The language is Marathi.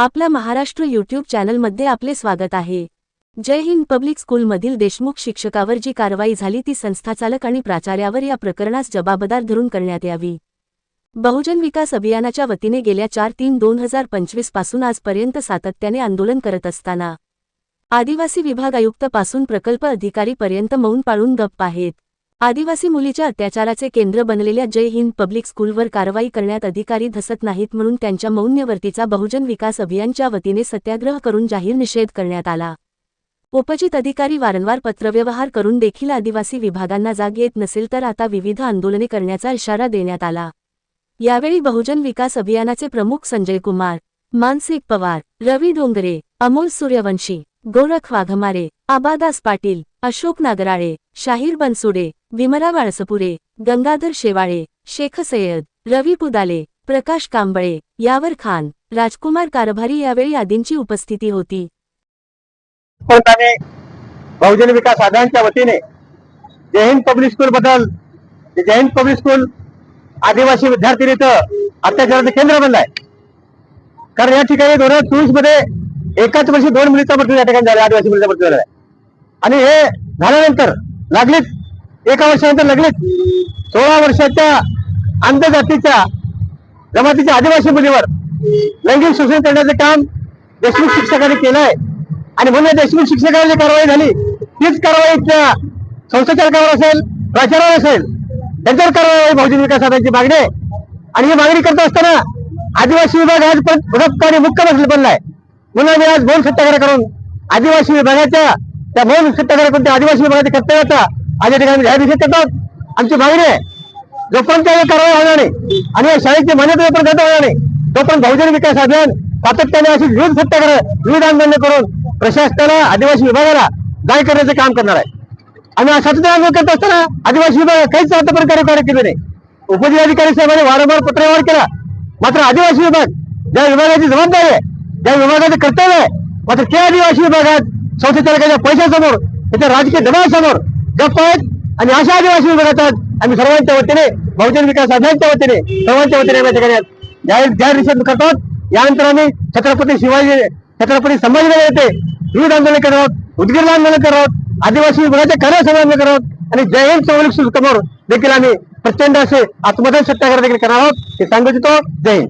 आपल्या महाराष्ट्र यूट्यूब चॅनलमध्ये आपले स्वागत आहे. जय हिंद पब्लिक स्कूलमधील देशमुख शिक्षकावर जी कारवाई झाली ती संस्थाचालक आणि प्राचार्यावर या प्रकरणास जबाबदार धरून करण्यात यावी. बहुजन विकास अभियानाच्या वतीने गेल्या चार तीन दोन हजार पंचवीसपासून आजपर्यंत सातत्याने आंदोलन करत असताना आदिवासी विभाग आयुक्त पासून प्रकल्प अधिकारीपर्यंत मौन पाळून गप्प आहेत. आदिवासी मुलीच्या अत्याचाराचे केंद्र बनलेल्या जय हिंद पब्लिक स्कूलवर कारवाई करण्यात अधिकारी धसत नाहीत म्हणून त्यांच्या मौन्यवर्तीचा बहुजन विकास अभियानच्या वतीने सत्याग्रह करून जाहीर निषेध करण्यात आला. उपजित अधिकारी वारंवार पत्रव्यवहार करून देखील आदिवासी विभागांना जाग येत नसेल तर आता विविध आंदोलने करण्याचा इशारा देण्यात आला. यावेळी बहुजन विकास अभियानाचे प्रमुख संजय कुमार मानसिक पवार रवी डोंगरे अमोल सूर्यवंशी गोरख वाघमारे आबादास पाटील अशोक नागराळे शाहीर बनसुडे विमला वाळसपुरे गंगाधर शेवाळे शेख सय्यद रवी पुदाले प्रकाश कांबळे यावर खान राजकुमार कारभारी यावेळी आदींची उपस्थिती होती. बहुजन विकास आघाडीच्या वतीने जय हिंद पब्लिक स्कूल बद्दल. जे जय हिंद पब्लिक स्कूल आदिवासी विद्यार्थी इथं अत्याचाराचं केंद्र बनलं आहे कारण या ठिकाणी दोन हजार चोवीसमध्ये एकाच वर्षी दोन मुलीचा मृत्यू या ठिकाणी झाला आदिवासी मुलीचा मृत्यू झाला. आहे आणि हे झाल्यानंतर लागलीच एका वर्षानंतर लगेच सोळा वर्षाच्या आंतरजातीच्या जमातीच्या आदिवासी मुलीवर लैंगिक शोषण करण्याचं काम देशमुख शिक्षकांनी केलं आहे आणि म्हणून या देशमुख जी कारवाई झाली तीच कारवाई त्या संस्थाचालकावर असेल प्राचार्यावर असेल त्यांच्यावर कारवाई बहुजन विकास आघाडीची मागणी आहे. आणि ही मागणी करत असताना आदिवासी विभाग आज पण भडक बसले बनलाय. म्हणून आम्ही आज बोल सत्याग्रह करून आदिवासी विभागाच्या त्या बोल सत्याग्रह करून त्या आदिवासी विभागाच्या कर्तव्याचा आज या ठिकाणी जाहीर निषेध करतात. आमची मागणी आहे. जोपर्यंत यावर कारवाई होणार नाही. आणि या शाळेची मान्यता जोपर्यंत देता होणार नाही. तोपर्यंत बहुजन विकास अभियान सातत्याने अशी विविध सत्याग्रह विविध आंदोलन करून प्रशासनाला आदिवासी विभागाला जाय करण्याचं काम करणार आहे. आम्ही आज सातत्याने आंदोलन करत असताना आदिवासी विभाग काहीच आतापर्यंत कार्यकारी केले नाही. उपजिल्हाधिकारी साहेबांनी वारंवार पत्रव्यवहार केला. मात्र आदिवासी विभाग ज्या विभागाची जबाबदारी आहे ज्या विभागाचं कर्तव्य आहे मात्र त्या आदिवासी विभागात संस्थेच्या पैशासमोर त्याच्या राजकीय दबावासमोर गप्प आहेत आणि अशा आदिवासी विभागात आम्ही सर्वांच्या वतीने बहुजन विकास अभियानच्या वतीने सर्वांच्या वतीने या ठिकाणी जाहीर जाहीर निषेध करतो यानंतर आम्ही छत्रपती शिवाजी छत्रपती संभाजीनगर येथे विविध आंदोलन करत आहोत उदगीर आंदोलन करत आहोत आदिवासी विभागाच्या समाधान करत आहोत आणि जय हिंद चौलिक समोर देखील आम्ही प्रचंड असे आत्मदान सत्याग्रह देखील करणार आहोत. हे सांगू इच्छितो जय हिंद.